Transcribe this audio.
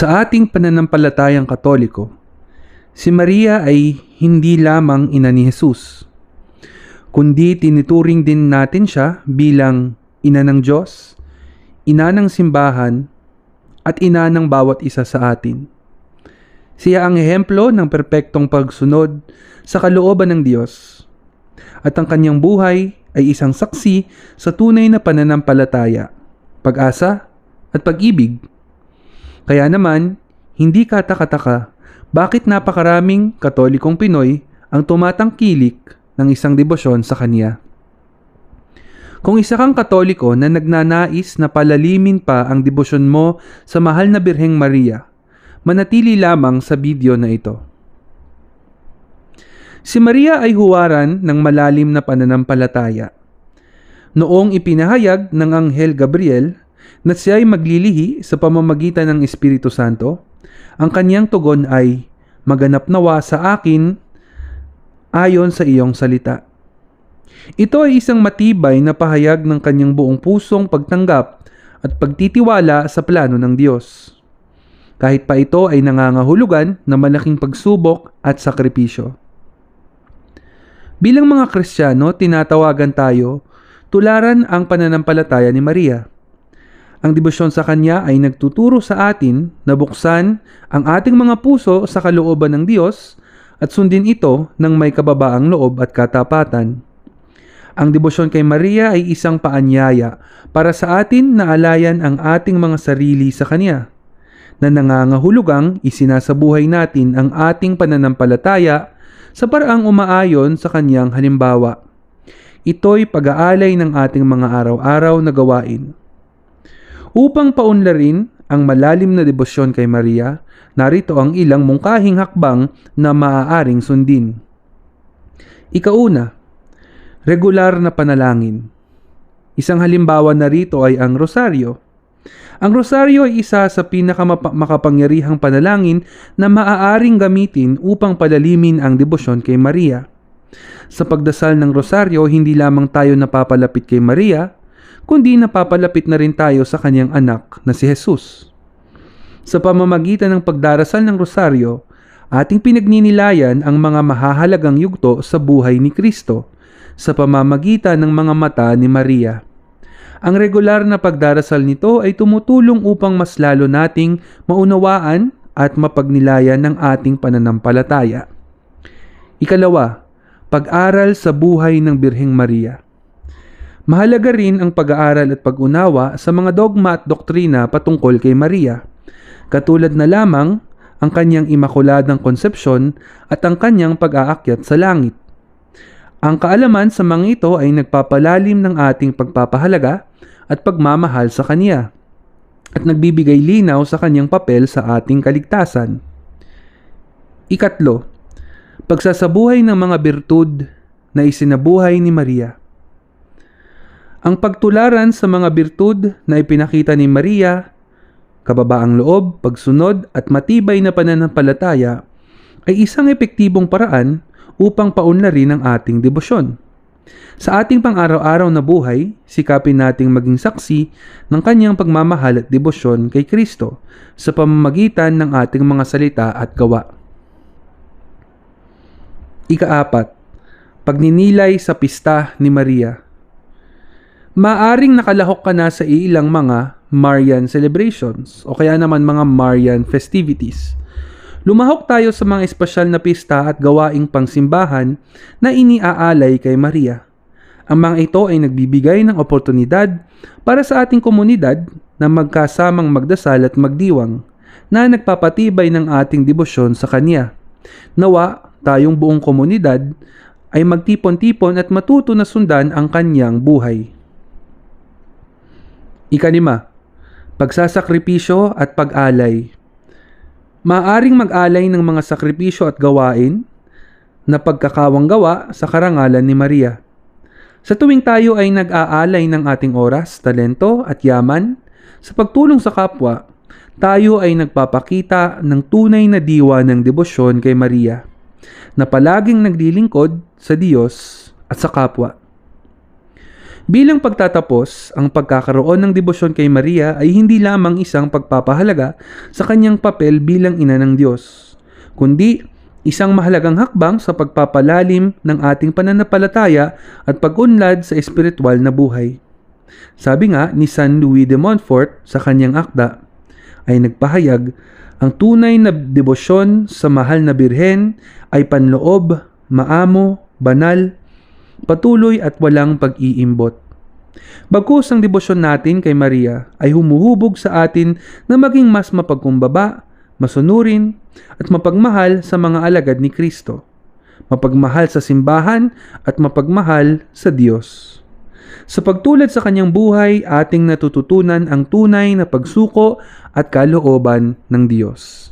Sa ating pananampalatayang katoliko, si Maria ay hindi lamang ina ni Jesus, kundi tinituring din natin siya bilang ina ng Diyos, ina ng simbahan, at ina ng bawat isa sa atin. Siya ang ehemplo ng perpektong pagsunod sa kalooban ng Diyos. At ang kanyang buhay ay isang saksi sa tunay na pananampalataya, pag-asa at pag-ibig. Kaya naman, hindi katakataka bakit napakaraming katolikong Pinoy ang tumatangkilik ng isang debosyon sa Kanya. Kung isa kang katoliko na nagnanais na palalimin pa ang debosyon mo sa mahal na Birheng Maria, manatili lamang sa video na ito. Si Maria ay huwaran ng malalim na pananampalataya. Noong ipinahayag ng Anghel Gabriel na siya ay maglilihi sa pamamagitan ng Espiritu Santo, ang kanyang tugon ay, Maganap nawa sa akin ayon sa iyong salita. Ito ay isang matibay na pahayag ng kanyang buong pusong pagtanggap at pagtitiwala sa plano ng Diyos. Kahit pa ito ay nangangahulugan na malaking pagsubok at sakripisyo. Bilang mga Kristiyano, tinatawagan tayo tularan ang pananampalataya ni Maria. Ang debosyon sa Kanya ay nagtuturo sa atin na buksan ang ating mga puso sa kalooban ng Diyos at sundin ito ng may kababaang loob at katapatan. Ang debosyon kay Maria ay isang paanyaya para sa atin na alayan ang ating mga sarili sa Kanya, na nangangahulugang isinasabuhay natin ang ating pananampalataya sa paraang umaayon sa Kanyang halimbawa. Ito'y pag-aalay ng ating mga araw-araw na gawain Upang paunlarin ang malalim na debosyon kay Maria, narito ang ilang mungkahing hakbang na maaaring sundin. Ikauna, regular na panalangin. Isang halimbawa na rito ay ang rosaryo. Ang rosaryo ay isa sa pinakamakapangyarihang panalangin na maaaring gamitin upang palalimin ang debosyon kay Maria. Sa pagdasal ng rosaryo, hindi lamang tayo napapalapit kay Maria, kundi napapalapit na rin tayo sa kanyang anak na si Jesus. Sa pamamagitan ng pagdarasal ng rosaryo, ating pinagninilayan ang mga mahahalagang yugto sa buhay ni Kristo sa pamamagitan ng mga mata ni Maria. Ang regular na pagdarasal nito ay tumutulong upang mas lalo nating maunawaan at mapagnilayan ng ating pananampalataya. Ikalawa, pag-aral sa buhay ng Birheng Maria. Mahalaga rin ang pag-aaral at pag-unawa sa mga dogma at doktrina patungkol kay Maria, katulad na lamang ang kanyang imakuladang konsepsyon at ang kanyang pag-aakyat sa langit. Ang kaalaman sa mga ito ay nagpapalalim ng ating pagpapahalaga at pagmamahal sa Kanya at nagbibigay linaw sa kanyang papel sa ating kaligtasan. Ikatlo, pagsasabuhay ng mga birtud na isinabuhay ni Maria. Ang pagtularan sa mga birtud na ipinakita ni Maria, kababaang loob, pagsunod at matibay na pananampalataya ay isang epektibong paraan upang paunlarin ang ating debosyon. Sa ating pang-araw-araw na buhay, sikapin nating maging saksi ng kanyang pagmamahal at debosyon kay Kristo sa pamamagitan ng ating mga salita at gawa. Ikaapat, pagninilay sa pista ni Maria. Maaring nakalahok ka na sa ilang mga Marian celebrations o kaya naman mga Marian festivities. Lumahok tayo sa mga espesyal na pista at gawaing pangsimbahan na iniaalay kay Maria. Ang mga ito ay nagbibigay ng oportunidad para sa ating komunidad na magkasamang magdasal at magdiwang na nagpapatibay ng ating debosyon sa Kanya. Nawa, tayong buong komunidad ay magtipon-tipon at matuto na sundan ang Kanyang buhay. Ikanima, pagsasakripisyo at pag-alay. Maaring mag-alay ng mga sakripisyo at gawain na pagkakawang gawa sa karangalan ni Maria. Sa tuwing tayo ay nag-aalay ng ating oras, talento at yaman sa pagtulong sa kapwa, tayo ay nagpapakita ng tunay na diwa ng debosyon kay Maria na palaging naglilingkod sa Diyos at sa kapwa. Bilang pagtatapos, ang pagkakaroon ng debosyon kay Maria ay hindi lamang isang pagpapahalaga sa kanyang papel bilang ina ng Diyos, kundi isang mahalagang hakbang sa pagpapalalim ng ating pananampalataya at pag-unlad sa espiritual na buhay. Sabi nga ni San Louis de Montfort sa kanyang akda, ay nagpahayag, ang tunay na debosyon sa mahal na birhen ay panloob, maamo, banal, patuloy at walang pag-iimbot. Bagkus ang debosyon natin kay Maria ay humuhubog sa atin na maging mas mapagkumbaba, masunurin, at mapagmahal sa mga alagad ni Kristo. Mapagmahal sa simbahan at mapagmahal sa Diyos. Sa pagtulad sa kanyang buhay, ating natututunan ang tunay na pagsuko at kalooban ng Diyos.